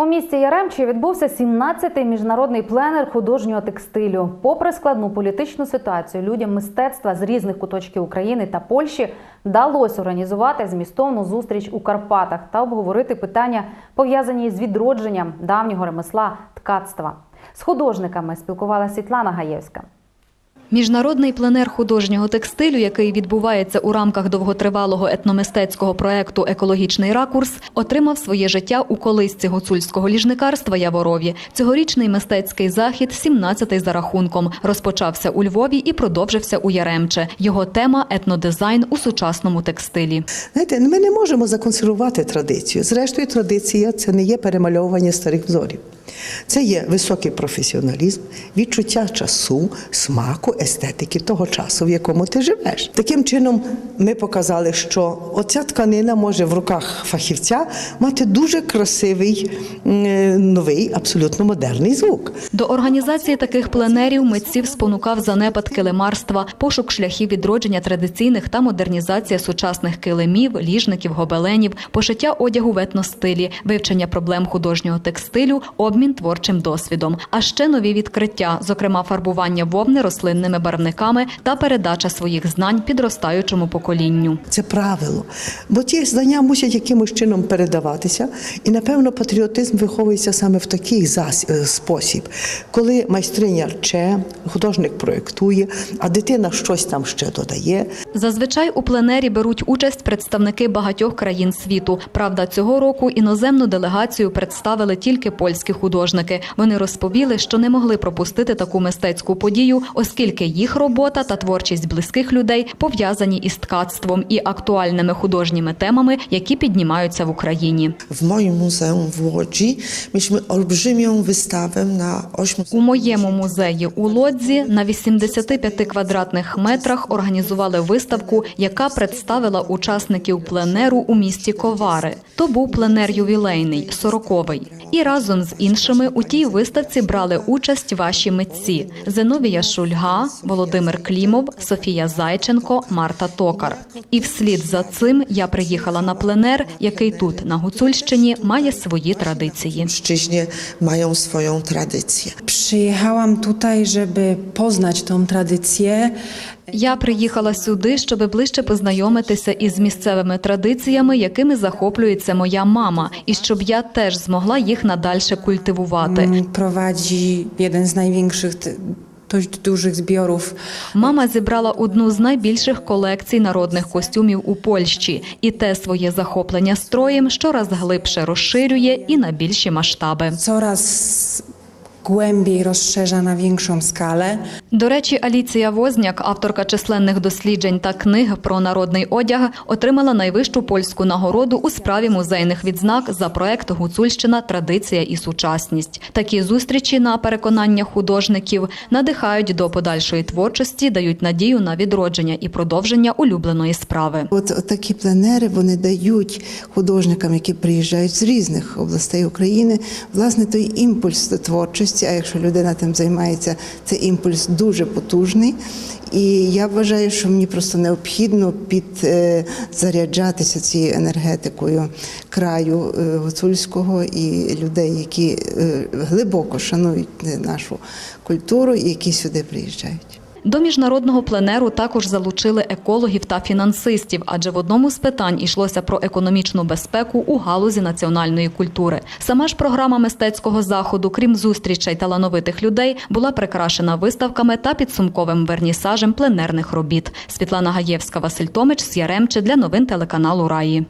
У місті Яремчі відбувся 17-й міжнародний пленер художнього текстилю. Попри складну політичну ситуацію, людям мистецтва з різних куточків України та Польщі вдалося організувати змістовну зустріч у Карпатах та обговорити питання, пов'язані з відродженням давнього ремесла ткацтва. З художниками спілкувалася Світлана Гаєвська. Міжнародний пленер художнього текстилю, який відбувається у рамках довготривалого етномистецького проекту Екологічний ракурс, отримав своє життя у колисці гуцульського ліжникарства Яворові. Цьогорічний мистецький захід, 17-й за рахунком, розпочався у Львові і продовжився у Яремче. Його тема етнодизайн у сучасному текстилі. Знаєте, ми не можемо законсервувати традицію. Зрештою, традиція це не є перемальовування старих взорів. Це є високий професіоналізм, відчуття часу, смаку, естетики того часу, в якому ти живеш. Таким чином, ми показали, що оця тканина може в руках фахівця мати дуже красивий, новий, абсолютно модерний звук. До організації таких пленерів митців спонукав занепад килимарства, пошук шляхів відродження традиційних та модернізація сучасних килимів, ліжників, гобеленів, пошиття одягу в етностилі, вивчення проблем художнього текстилю, обмін творчим досвідом, а ще нові відкриття, зокрема фарбування вовни рослинними барвниками та передача своїх знань підростаючому поколінню. Це правило. Бо ті знання мусять якимось чином передаватися. І, напевно, патріотизм виховується саме в такий е, спосіб, коли майстриня вче, художник проєктує, а дитина щось там ще додає. Зазвичай у пленері беруть участь представники багатьох країн світу. Правда, цього року іноземну делегацію представили тільки польські художники. Вони розповіли, що не могли пропустити таку мистецьку подію, оскільки їх робота та творчість близьких людей пов'язані із ткацтвом і актуальними художніми темами, які піднімаються в Україні. W moim muzeum w Łodzi mieliśmy olbrzymią wystawę na 8 У моєму музеї у Лодзі на 85 квадратних метрах організували виставку, яка представила учасників пленеру у місті Ковари. То був пленер ювілейний, сороковий. І разом з іншими у тій виставці брали участь ваші митці: Зиновія Шульга, Володимир Клімов, Софія Зайченко, Марта Токар. І вслід за цим я приїхала на пленер, який тут на Гуцульщині має свої традиції. Mężczyźnie mają swoją tradycję. Przyjechałam tutaj, żeby poznać tą tradycję. Я приїхала сюди, щоб ближче познайомитися із місцевими традиціями, якими захоплюється моя мама, і щоб я теж змогла їх надальше культивувати. Mm, Prowadzi jeden z największych, дуже dość Мама зібрала одну з найбільших колекцій народних костюмів у Польщі, і те своє захоплення строєм щораз глибше розширює і на більші масштаби. coraz głębiej rozszerza na większą skalę. До речі, Аліція Возняк, авторка численних досліджень та книг про народний одяг, отримала найвищу польську нагороду у справі музейних відзнак за проект Гуцульщина, традиція і сучасність. Такі зустрічі на переконання художників надихають до подальшої творчості, дають надію на відродження і продовження улюбленої справи. От, такі пленери вони дають художникам, які приїжджають з різних областей України, власне, той імпульс до творчості. А якщо людина тим займається, це імпульс дуже потужний. І я вважаю, що мені просто необхідно підзаряджатися цією енергетикою краю е, гуцульського і людей, які е, глибоко шанують е, нашу культуру і які сюди приїжджають. До міжнародного пленеру також залучили екологів та фінансистів, адже в одному з питань йшлося про економічну безпеку у галузі національної культури. Сама ж програма мистецького заходу, крім зустрічей талановитих людей, була прикрашена виставками та підсумковим вернісажем пленерних робіт. Світлана Гаєвська, Василь Томич з Яремче для новин телеканалу Раї.